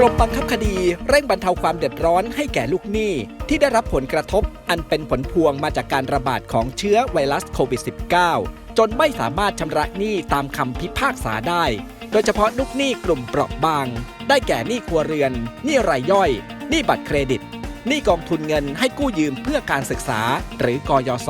กรมบังคับคดีเร่งบรรเทาความเดือดร้อนให้แก่ลูกหนี้ ที่ได้รับผลกระทบอันเป็นผลพวงมาจากการระบาดของเชื้อไวรัสโควิด -19 จนไม่สามารถชำระหนี้ตามคำพิพากษาได้ โดยเฉพาะลูกหนี้กลุ่มเปราะบาง ได้แก่หนี้ครัวเรือน หนี้รายย่อย หนี้บัตรเครดิต หนี้กองทุนเงินให้กู้ยืมเพื่อการศึกษา หรือกยศ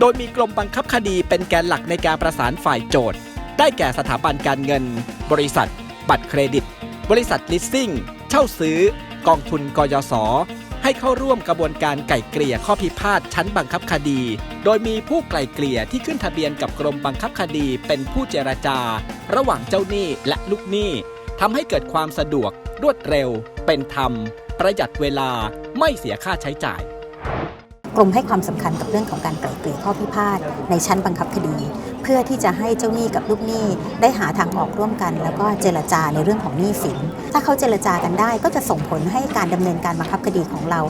โดยมีกรมบังคับคดีเป็นแกนหลักในการประสานฝ่ายโจทย์ ได้แก่สถาบันการเงิน บริษัท บัตรเครดิต บริษัทลิสซิ่ง เช่าซื้อกองทุนกยศ ให้เข้าร่วมกระบวนการไก่เกลี่ยข้อพิพาทชั้นบังคับคดี โดยมีผู้ไกล่เกลี่ยที่ขึ้นทะเบียนกับกรมบังคับคดีเป็นผู้เจรจา ระหว่างเจ้าหนี้และลูกหนี้ทำให้เกิดความสะดวก รวดเร็ว เป็นธรรม ประหยัดเวลาไม่เสียค่าใช้จ่ายกรมให้ความสำคัญกับเรื่องของการไกล่เกลี่ยข้อพิพาทในชั้นบังคับคดี พื่อที่จะให้เจ้าหนี้กับลูกหนี้ได้หาทางออกร่วมกัน แล้วก็เจรจาในเรื่องของหนี้สิน ถ้าเขาเจรจากันได้ก็จะส่งผลให้การดำเนินการบังคับคดีของเรา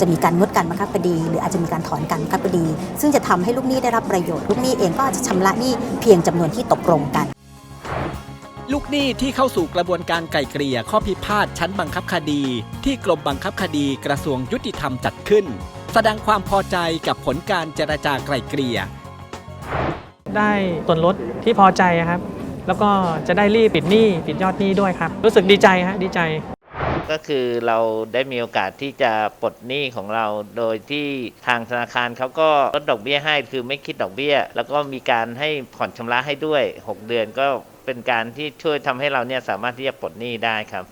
จะมีการงดการบังคับคดี หรืออาจจะมีการถอนการบังคับคดี ซึ่งจะทำให้ลูกหนี้ได้รับประโยชน์ลูกหนี้เองก็อาจจะชำระหนี้เพียงจำนวนที่ตกลงกันลูกหนี้ที่เข้าสู่กระบวนการไกล่เกลี่ยข้อพิพาทชั้นบังคับคดี ที่กรมบังคับคดีกระทรวงยุติธรรมจัดขึ้น แสดงความพอใจกับผลการเจรจาไกล่เกลี่ย ได้ส่วนลดที่พอใจครับ แล้วก็จะได้รีบปิดหนี้ปิดยอดหนี้ด้วยครับ รู้สึกดีใจฮะดีใจ ก็คือเราได้มีโอกาสที่จะปลดหนี้ของเรา โดยที่ทางธนาคารเขาก็ลดดอกเบี้ยให้ คือไม่คิดดอกเบี้ย แล้วก็มีการให้ผ่อนชำระให้ด้วย 6 เดือนก็เป็นการที่ช่วยทำให้เราเนี่ยสามารถที่จะปลดหนี้ได้ครับ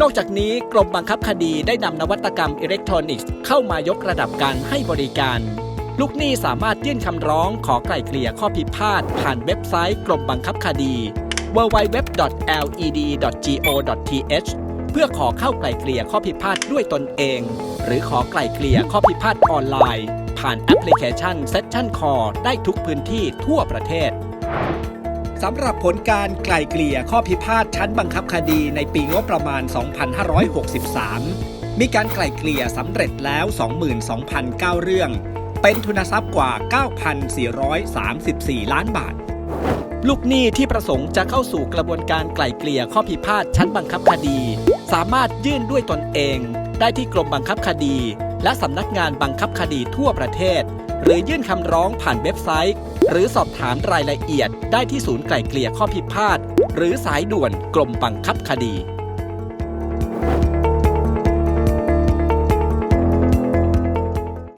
นอกจากนี้กรมบังคับคดีได้นำนวัตกรรมอิเล็กทรอนิกส์เข้ามายกระดับการให้บริการ ลูกหนี้สามารถยื่นคำร้องขอไกล่เกลี่ยข้อพิพาทผ่านเว็บไซต์กรมบังคับคดี www.led.go.th เพื่อขอเข้าไกล่เกลี่ยข้อพิพาทด้วยตนเอง หรือขอไกล่เกลี่ยข้อพิพาทออนไลน์ ผ่านแอปพลิเคชัน Session Call ได้ทุกพื้นที่ทั่วประเทศสำหรับผลการไกล่เกลี่ยข้อพิพาทชั้นบังคับคดีในปีงบประมาณ 2563 มีการไกล่เกลี่ยสำเร็จแล้ว 22,009 เรื่อง เป็นทุนทรัพย์กว่า 9,434 ล้านบาท ลูกหนี้ที่ประสงค์จะเข้าสู่กระบวนการไกล่เกลี่ยข้อพิพาทชั้นบังคับคดี สามารถยื่นด้วยตนเอง ได้ที่กรมบังคับคดี และสำนักงานบังคับคดีทั่วประเทศ หรือยื่นคำร้องผ่านเว็บไซต์ หรือสอบถามรายละเอียดได้ที่ศูนย์ไกล่เกลี่ยข้อพิพาทหรือสายด่วนกรมบังคับคดี